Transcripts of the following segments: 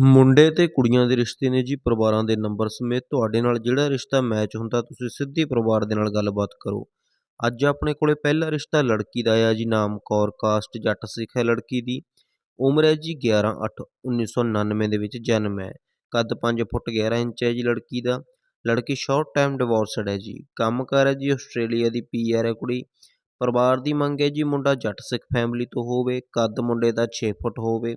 ਮੁੰਡੇ ਤੇ ਕੁੜੀਆਂ ਦੇ ਰਿਸ਼ਤੇ ਨੇ ਜੀ ਪਰਿਵਾਰਾਂ ਦੇ ਨੰਬਰ ਸਮੇਤ ਤੁਹਾਡੇ ਨਾਲ ਜਿਹੜਾ ਰਿਸ਼ਤਾ ਮੈਚ ਹੁੰਦਾ ਤੁਸੀਂ ਸਿੱਧੀ ਪਰਿਵਾਰ ਦੇ ਨਾਲ ਗੱਲਬਾਤ ਕਰੋ। ਅੱਜ ਆਪਣੇ ਕੋਲੇ ਪਹਿਲਾ ਰਿਸ਼ਤਾ ਲੜਕੀ ਦਾ ਆ ਜੀ, ਨਾਮ ਕੌਰ ਕਾਸਟ ਜੱਟ ਸਿੱਖ ਹੈ ਲੜਕੀ ਦੀ। ਉਮਰ ਹੈ ਜੀ 11 8 1999 ਦੇ ਵਿੱਚ ਜਨਮ ਹੈ। ਕੱਦ 5 ਫੁੱਟ 11 ਇੰਚ ਹੈ ਜੀ ਲੜਕੀ ਦਾ। ਲੜਕੀ ਸ਼ਾਰਟ ਟਾਈਮ ਡਿਵੋਰਸਡ ਹੈ ਜੀ। ਕੰਮ ਕੰਮਕਾਰ ਹੈ ਜੀ ਆਸਟ੍ਰੇਲੀਆ ਦੀ ਪੀਆਰ ਹੈ ਕੁੜੀ। ਪਰਿਵਾਰ ਦੀ ਮੰਗ ਹੈ ਜੀ ਮੁੰਡਾ ਜੱਟ ਸਿੱਖ ਫੈਮਿਲੀ ਤੋਂ ਹੋਵੇ, ਕੱਦ ਮੁੰਡੇ ਦਾ 6 ਫੁੱਟ ਹੋਵੇ।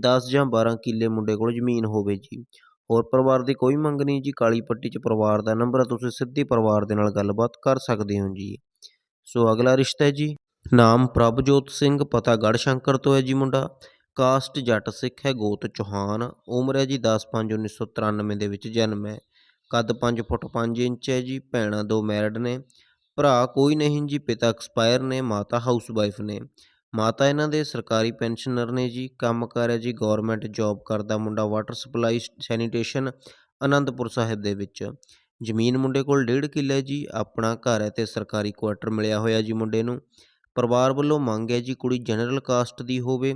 10 ਜਾਂ 12 ਕਿੱਲੇ ਮੁੰਡੇ ਕੋਲ ਜ਼ਮੀਨ ਹੋਵੇ ਜੀ। ਹੋਰ ਪਰਿਵਾਰ ਦੀ ਕੋਈ ਮੰਗ ਨਹੀਂ ਜੀ, ਕਾਲੀ ਪੱਟੀ 'ਚ ਪਰਿਵਾਰ ਦਾ ਨੰਬਰ ਹੈ ਤੁਸੀਂ ਸਿੱਧੀ ਪਰਿਵਾਰ ਦੇ ਨਾਲ ਗੱਲਬਾਤ ਕਰ ਸਕਦੇ ਹੋ ਜੀ। ਸੋ ਅਗਲਾ ਰਿਸ਼ਤਾ ਹੈ ਜੀ। ਨਾਮ ਪ੍ਰਭਜੋਤ ਸਿੰਘ ਪਤਾ ਗੜ੍ਹ ਸ਼ੰਕਰ ਤੋਂ ਹੈ ਜੀ ਮੁੰਡਾ। ਕਾਸਟ ਜੱਟ ਸਿੱਖ ਹੈ, ਗੋਤ ਚੌਹਾਨ। ਉਮਰ ਹੈ ਜੀ 10/5/1993 ਦੇ ਵਿੱਚ ਜਨਮ ਹੈ। ਕੱਦ 5 ਫੁੱਟ 5 ਇੰਚ ਹੈ ਜੀ, ਭੈਣਾਂ ਦੋ ਮੈਰਿਡ ਨੇ। ਭਰਾ ਕੋਈ ਨਹੀਂ ਜੀ, ਪਿਤਾ ਐਕਸਪਾਇਰ ਨੇ, ਮਾਤਾ ਹਾਊਸ ਵਾਈਫ ਨੇ। ਮਾਤਾ ਇਹਨਾਂ ਦੇ ਸਰਕਾਰੀ ਪੈਨਸ਼ਨਰ ਨੇ ਜੀ, ਕੰਮ ਕੰਮਕਾਰ ਹੈ ਜੀ ਗਵਰਨਮੈਂਟ ਜੌਬ ਕਰਦਾ ਮੁੰਡਾ water supply sanitation Anandpur Sahib ਦੇ ਵਿੱਚ। ਜ਼ਮੀਨ ਮੁੰਡੇ ਕੋਲ ਡੇਢ ਕਿੱਲਾ ਜੀ, ਆਪਣਾ ਘਰ ਹੈ ਤੇ ਸਰਕਾਰੀ ਕੁਆਟਰ ਮਿਲਿਆ ਹੋਇਆ ਜੀ ਮੁੰਡੇ ਨੂੰ। ਪਰਿਵਾਰ ਵੱਲੋਂ ਮੰਗ ਹੈ ਜੀ, ਕੁੜੀ ਜਨਰਲ ਕਾਸਟ ਦੀ ਹੋਵੇ,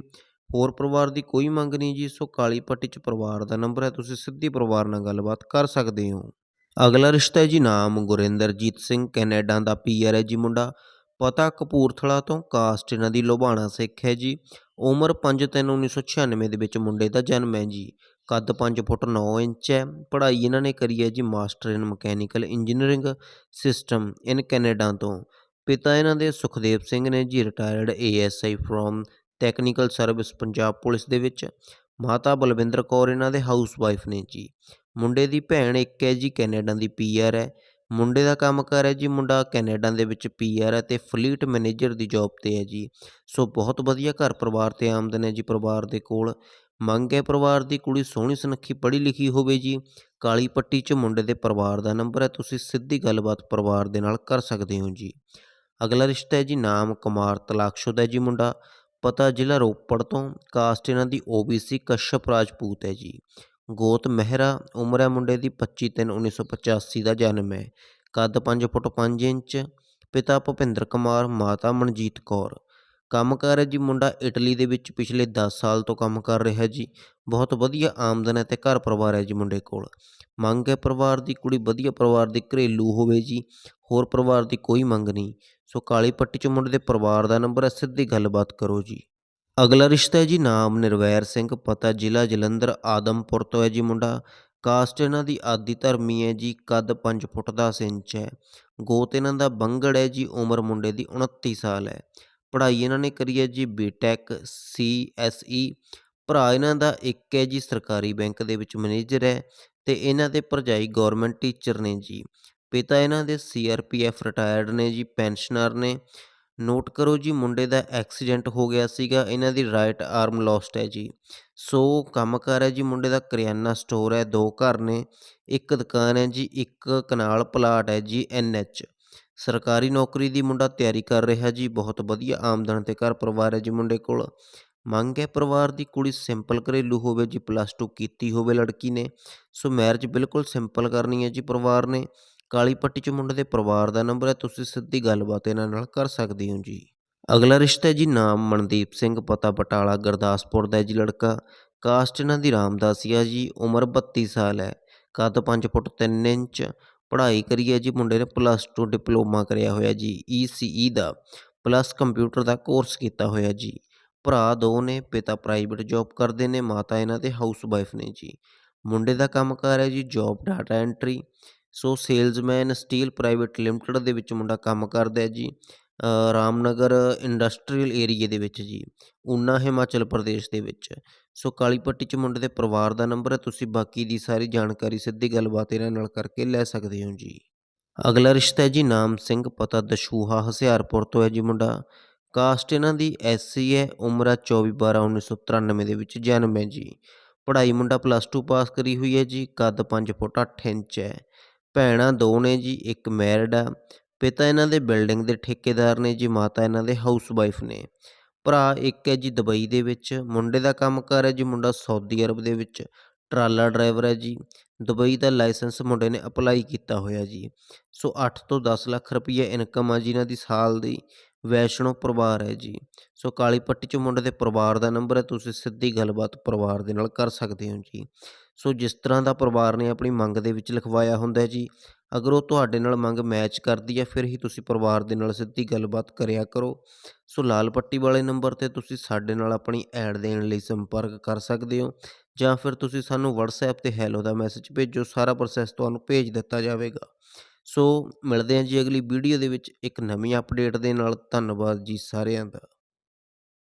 ਹੋਰ ਪਰਿਵਾਰ ਦੀ ਕੋਈ ਮੰਗ ਨਹੀਂ ਜੀ, ਸੋ ਕਾਲੀ ਪੱਟੀ 'ਚ ਪਰਿਵਾਰ ਦਾ ਨੰਬਰ ਹੈ, ਤੁਸੀਂ ਸਿੱਧੀ ਪਰਿਵਾਰ ਨਾਲ ਗੱਲਬਾਤ ਕਰ ਸਕਦੇ ਹੋ। ਅਗਲਾ ਰਿਸ਼ਤਾ ਹੈ ਜੀ ਨਾਮ ਗੁਰਿੰਦਰਜੀਤ ਸਿੰਘ, ਕੈਨੇਡਾ ਦਾ ਪੀਆਰ ਹੈ ਜੀ ਮੁੰਡਾ। ਪਤਾ ਕਪੂਰਥਲਾ ਤੋਂ ਕਾਸਟ ਇਹਨਾਂ ਦੀ ਲੋਬਾਣਾ ਸਿੱਖ ਹੈ ਜੀ। ਉਮਰ 5/3/1996 ਦੇ ਵਿੱਚ ਮੁੰਡੇ ਦਾ ਜਨਮ ਹੈ ਜੀ। ਕੱਦ 5 ਫੁੱਟ 9 ਇੰਚ ਹੈ। ਪੜ੍ਹਾਈ ਇਹਨਾਂ ਨੇ ਕਰੀ ਹੈ ਜੀ master in mechanical engineering system in Canada ਤੋਂ। ਪਿਤਾ ਇਹਨਾਂ ਦੇ ਸੁਖਦੇਵ ਸਿੰਘ ਨੇ ਜੀ retired ASI from technical service Punjab police ਦੇ ਵਿੱਚ। ਮਾਤਾ ਬਲਵਿੰਦਰ ਕੌਰ ਇਹਨਾਂ ਦੇ ਹਾਊਸ ਵਾਈਫ ਨੇ ਜੀ। ਮੁੰਡੇ ਦੀ ਭੈਣ ਇੱਕ ਹੈ ਜੀ ਕੈਨੇਡਾ ਦੀ ਪੀਆਰ ਹੈ। ਮੁੰਡੇ ਦਾ ਕੰਮ ਕਰ ਹੈ ਜੀ, ਮੁੰਡਾ ਕੈਨੇਡਾ ਦੇ ਵਿੱਚ ਪੀਆਰ ਹੈ ਤੇ ਫਲੀਟ ਮੈਨੇਜਰ ਦੀ ਜੌਬ ਤੇ ਹੈ ਜੀ। ਸੋ ਬਹੁਤ ਵਧੀਆ ਘਰ ਪਰਿਵਾਰ ਤੇ ਆਮਦਨ ਹੈ ਜੀ ਪਰਿਵਾਰ ਦੇ ਕੋਲ। ਮੰਗ ਹੈ ਪਰਿਵਾਰ ਦੀ ਕੁੜੀ ਸੋਹਣੀ ਸੁਨੱਖੀ ਪੜ੍ਹੀ ਲਿਖੀ ਹੋਵੇ ਜੀ। ਕਾਲੀ ਪੱਟੀ 'ਚ ਮੁੰਡੇ ਦੇ ਪਰਿਵਾਰ ਦਾ ਨੰਬਰ ਹੈ, ਤੁਸੀਂ ਸਿੱਧੀ ਗੱਲਬਾਤ ਪਰਿਵਾਰ ਦੇ ਨਾਲ ਕਰ ਸਕਦੇ ਹੋ ਜੀ। ਅਗਲਾ ਰਿਸ਼ਤਾ ਹੈ ਜੀ ਨਾਮ ਕੁਮਾਰ ਤਲਾਕਸ਼ੁਦਾ ਹੈ ਜੀ ਮੁੰਡਾ। ਪਤਾ ਜ਼ਿਲ੍ਹਾ ਰੋਪੜ ਤੋਂ, ਕਾਸਟ ਇਹਨਾਂ ਦੀ ਓਬੀਸੀ ਕਸ਼ਪ ਰਾਜਪੂਤ ਹੈ ਜੀ। ਗੋਤ ਮਹਿਰਾ ਉਮਰ ਹੈ ਮੁੰਡੇ ਦੀ 25/3/1985 ਦਾ ਜਨਮ ਹੈ। ਕੱਦ 5 ਫੁੱਟ 5 ਇੰਚ, ਪਿਤਾ ਭੁਪਿੰਦਰ ਕੁਮਾਰ, ਮਾਤਾ ਮਨਜੀਤ ਕੌਰ। ਕੰਮਕਾਰ ਹੈ ਜੀ ਮੁੰਡਾ ਇਟਲੀ ਦੇ ਵਿੱਚ ਪਿਛਲੇ 10 ਸਾਲ ਤੋਂ ਕੰਮ ਕਰ ਰਿਹਾ ਜੀ। ਬਹੁਤ ਵਧੀਆ ਆਮਦਨ ਹੈ ਤੇ ਘਰ ਪਰਿਵਾਰ ਹੈ ਜੀ ਮੁੰਡੇ ਕੋਲ। ਮੰਗ ਹੈ ਪਰਿਵਾਰ ਦੀ ਕੁੜੀ ਵਧੀਆ ਪਰਿਵਾਰ ਦੀ ਘਰੇਲੂ ਹੋਵੇ ਜੀ, ਹੋਰ ਪਰਿਵਾਰ ਦੀ ਕੋਈ ਮੰਗ ਨਹੀਂ। ਸੋ ਕਾਲੀ ਪੱਟੀ 'ਚ ਮੁੰਡੇ ਦੇ ਪਰਿਵਾਰ ਦਾ ਨੰਬਰ ਹੈ, ਸਿੱਧੀ ਗੱਲਬਾਤ ਕਰੋ ਜੀ। ਅਗਲਾ ਰਿਸ਼ਤਾ ਹੈ ਜੀ ਨਾਮ ਨਿਰਵੈਰ ਸਿੰਘ, ਪਤਾ ਜ਼ਿਲ੍ਹਾ ਜਲੰਧਰ, ਆਦਮਪੁਰ ਤੋਂ ਹੈ ਜੀ ਮੁੰਡਾ। ਕਾਸਟ ਇਹਨਾਂ ਦੀ ਆਦੀ ਧਰਮੀ ਹੈ ਜੀ, ਕੱਦ 5 ਫੁੱਟ 10 ਇੰਚ ਹੈ। ਗੋਤ ਇਹਨਾਂ ਦਾ ਬੰਗੜ ਹੈ ਜੀ, ਉਮਰ ਮੁੰਡੇ ਦੀ 29 ਸਾਲ ਹੈ। ਪੜ੍ਹਾਈ ਇਹਨਾਂ ਨੇ ਕਰੀ ਹੈ ਜੀ ਬੀਟੈਕ ਸੀਐਸਈ ਭਰਾ ਇਹਨਾਂ ਦਾ ਇੱਕ ਹੈ ਜੀ, ਸਰਕਾਰੀ ਬੈਂਕ ਦੇ ਵਿੱਚ ਮੈਨੇਜਰ ਹੈ ਤੇ ਇਹਨਾਂ ਦੇ ਭਰਜਾਈ ਗਵਰਨਮੈਂਟ ਟੀਚਰ ਨੇ ਜੀ। ਪਿਤਾ ਇਹਨਾਂ ਦੇ ਸੀਆਰਪੀਐਫ ਰਿਟਾਇਰਡ ਨੇ ਜੀ, ਪੈਨਸ਼ਨਰ ਨੇ। ਨੋਟ ਕਰੋ ਜੀ, ਮੁੰਡੇ ਦਾ ਐਕਸੀਡੈਂਟ ਹੋ ਗਿਆ ਸੀਗਾ, ਇਹਨਾਂ ਦੀ ਰਾਈਟ ਆਰਮ ਲੋਸਟ ਹੈ ਜੀ। ਸੋ ਕੰਮਕਾਰ ਹੈ ਜੀ, ਮੁੰਡੇ ਦਾ ਕਰਿਆਨਾ ਸਟੋਰ ਹੈ, ਦੋ ਘਰ ਨੇ, ਇੱਕ ਦੁਕਾਨ ਹੈ ਜੀ, ਇੱਕ ਕਨਾਲ ਪਲਾਟ ਹੈ ਜੀ ਐਨਐਚ ਸਰਕਾਰੀ ਨੌਕਰੀ ਦੀ ਮੁੰਡਾ ਤਿਆਰੀ ਕਰ ਰਿਹਾ ਜੀ, ਬਹੁਤ ਵਧੀਆ ਆਮਦਨ ਤੇ ਘਰ ਪਰਿਵਾਰ ਹੈ ਜੀ ਮੁੰਡੇ ਕੋਲ। ਮੰਗ ਹੈ ਪਰਿਵਾਰ ਦੀ ਕੁੜੀ ਸਿੰਪਲ ਘਰੇਲੂ ਹੋਵੇ ਜੀ ਪਲੱਸ 2 ਕੀਤੀ ਹੋਵੇ ਲੜਕੀ ਨੇ। ਸੋ ਮੈਰਿਜ ਬਿਲਕੁਲ ਸਿੰਪਲ ਕਰਨੀ ਹੈ ਜੀ ਪਰਿਵਾਰ ਨੇ। ਕਾਲੀ ਪੱਟੀ 'ਚ ਮੁੰਡੇ ਦੇ ਪਰਿਵਾਰ ਦਾ ਨੰਬਰ ਹੈ, ਤੁਸੀਂ ਸਿੱਧੀ ਗੱਲਬਾਤ ਇਹਨਾਂ ਨਾਲ ਕਰ ਸਕਦੇ ਹੋ ਜੀ। ਅਗਲਾ ਰਿਸ਼ਤਾ ਹੈ ਜੀ ਨਾਮ ਮਨਦੀਪ ਸਿੰਘ, ਪਤਾ ਬਟਾਲਾ, ਗੁਰਦਾਸਪੁਰ ਦਾ ਜੀ ਲੜਕਾ। ਕਾਸਟ ਇਹਨਾਂ ਦੀ ਰਾਮਦਾਸੀਆ ਜੀ, ਉਮਰ 32 ਸਾਲ ਹੈ। ਕੱਦ 5 ਫੁੱਟ 3 ਇੰਚ, ਪੜ੍ਹਾਈ ਕਰੀ ਹੈ ਜੀ, ਮੁੰਡੇ ਨੇ ਪਲੱਸ 2 ਡਿਪਲੋਮਾ ਕਰਿਆ ਹੋਇਆ ਜੀ ਈਸੀਈ ਦਾ, ਪਲੱਸ ਕੰਪਿਊਟਰ ਦਾ ਕੋਰਸ ਕੀਤਾ ਹੋਇਆ ਜੀ। ਭਰਾ ਦੋ ਨੇ, ਪਿਤਾ ਪ੍ਰਾਈਵੇਟ ਜੌਬ ਕਰਦੇ ਨੇ, ਮਾਤਾ ਇਹਨਾਂ ਦੇ ਹਾਊਸ ਵਾਈਫ ਨੇ ਜੀ ਮੁੰਡੇ ਦਾ ਕੰਮਕਾਰ ਹੈ ਜੀ job data entry so salesman steel private limited ਦੇ ਵਿੱਚ ਮੁੰਡਾ ਕੰਮ ਕਰਦਾ ਹੈ ਜੀ ਰਾਮਨਗਰ ਇੰਡਸਟਰੀਅਲ ਏਰੀਏ ਦੇ ਵਿੱਚ ਜੀ, ਊਨਾ ਹਿਮਾਚਲ ਪ੍ਰਦੇਸ਼ ਦੇ ਵਿੱਚ। ਸੋ ਕਾਲੀ ਪੱਟੀ 'ਚ ਮੁੰਡੇ ਦੇ ਪਰਿਵਾਰ ਦਾ ਨੰਬਰ ਹੈ, ਤੁਸੀਂ ਬਾਕੀ ਦੀ ਸਾਰੀ ਜਾਣਕਾਰੀ ਸਿੱਧੀ ਗੱਲਬਾਤ ਇਹਨਾਂ ਨਾਲ ਕਰਕੇ ਲੈ ਸਕਦੇ ਹੋ ਜੀ। ਅਗਲਾ ਰਿਸ਼ਤਾ ਹੈ ਜੀ ਨਾਮ ਸਿੰਘ, ਪਤਾ ਦਸ਼ੂਹਾ, ਹਸਿਆਰਪੁਰ ਤੋਂ ਹੈ ਜੀ ਮੁੰਡਾ। ਕਾਸਟ ਇਹਨਾਂ ਦੀ ਐਸਸੀ ਹੈ, ਉਮਰ ਹੈ 24 12 1993 ਦੇ ਵਿੱਚ ਜਨਮ ਹੈ ਜੀ। ਪੜ੍ਹਾਈ ਮੁੰਡਾ ਪਲੱਸ 2 ਪਾਸ ਕਰੀ ਹੋਈ ਹੈ ਜੀ, ਕੱਦ 5 ਫੁੱਟ 8 ਇੰਚ ਹੈ। ਭੈਣਾਂ ਦੋ ਨੇ ਜੀ, ਇੱਕ ਮੈਰਿਡ ਆ। ਪਿਤਾ ਇਹਨਾਂ ਦੇ ਬਿਲਡਿੰਗ ਦੇ ਠੇਕੇਦਾਰ ਨੇ ਜੀ, ਮਾਤਾ ਇਹਨਾਂ ਦੇ ਹਾਊਸ ਵਾਈਫ ਨੇ। ਭਰਾ ਇੱਕ ਹੈ ਜੀ ਦੁਬਈ ਦੇ ਵਿੱਚ, ਮੁੰਡੇ ਦਾ ਕੰਮ ਕਰ ਹੈ ਜੀ ਮੁੰਡਾ ਸਾਊਦੀ ਅਰਬ ਦੇ ਵਿੱਚ, ਟਰਾਲਾ ਡਰਾਈਵਰ ਹੈ ਜੀ। ਦੁਬਈ ਦਾ ਲਾਇਸੈਂਸ ਮੁੰਡੇ ਨੇ ਅਪਲਾਈ ਕੀਤਾ ਹੋਇਆ ਜੀ। ਸੋ 8 ਤੋਂ 10 ਲੱਖ ਰੁਪਈਆ ਇਨਕਮ ਆ ਜੀ ਇਹਨਾਂ ਦੀ ਸਾਲ ਦੀ। ਵੈਸ਼ਨੋ ਪਰਿਵਾਰ ਹੈ ਜੀ। ਸੋ ਕਾਲੀ ਪੱਟੀ 'ਚ ਮੁੰਡੇ ਦੇ ਪਰਿਵਾਰ ਦਾ ਨੰਬਰ ਹੈ, ਤੁਸੀਂ ਸਿੱਧੀ ਗੱਲਬਾਤ ਪਰਿਵਾਰ ਦੇ ਨਾਲ ਕਰ ਸਕਦੇ ਹੋ ਜੀ। ਸੋ ਜਿਸ ਤਰ੍ਹਾਂ ਦਾ ਪਰਿਵਾਰ ਨੇ ਆਪਣੀ ਮੰਗ ਦੇ ਵਿੱਚ ਲਿਖਵਾਇਆ ਹੁੰਦਾ ਹੈ ਜੀ, ਅਗਰ ਉਹ ਤੁਹਾਡੇ ਨਾਲ ਮੰਗ ਮੈਚ ਕਰਦੀ ਹੈ, ਫਿਰ ਹੀ ਤੁਸੀਂ ਪਰਿਵਾਰ ਦੇ ਨਾਲ ਸਿੱਧੀ ਗੱਲਬਾਤ ਕਰਿਆ ਕਰੋ। ਸੋ ਲਾਲ ਪੱਟੀ ਵਾਲੇ ਨੰਬਰ ਤੇ ਤੁਸੀਂ ਸਾਡੇ ਨਾਲ ਆਪਣੀ ਐਡ ਦੇਣ ਲਈ ਸੰਪਰਕ ਕਰ ਸਕਦੇ ਹੋ, ਜਾਂ ਫਿਰ ਤੁਸੀਂ ਸਾਨੂੰ WhatsApp ਤੇ ਹੈਲੋ ਦਾ ਮੈਸੇਜ ਭੇਜੋ, ਸਾਰਾ ਪ੍ਰੋਸੈਸ ਤੁਹਾਨੂੰ ਭੇਜ ਦਿੱਤਾ ਜਾਵੇਗਾ। ਸੋ ਮਿਲਦੇ ਹਾਂ ਜੀ ਅਗਲੀ ਵੀਡੀਓ ਦੇ ਵਿੱਚ ਇੱਕ ਨਵੀਂ ਅਪਡੇਟ ਦੇ ਨਾਲ। ਧੰਨਵਾਦ ਜੀ ਸਾਰਿਆਂ ਦਾ।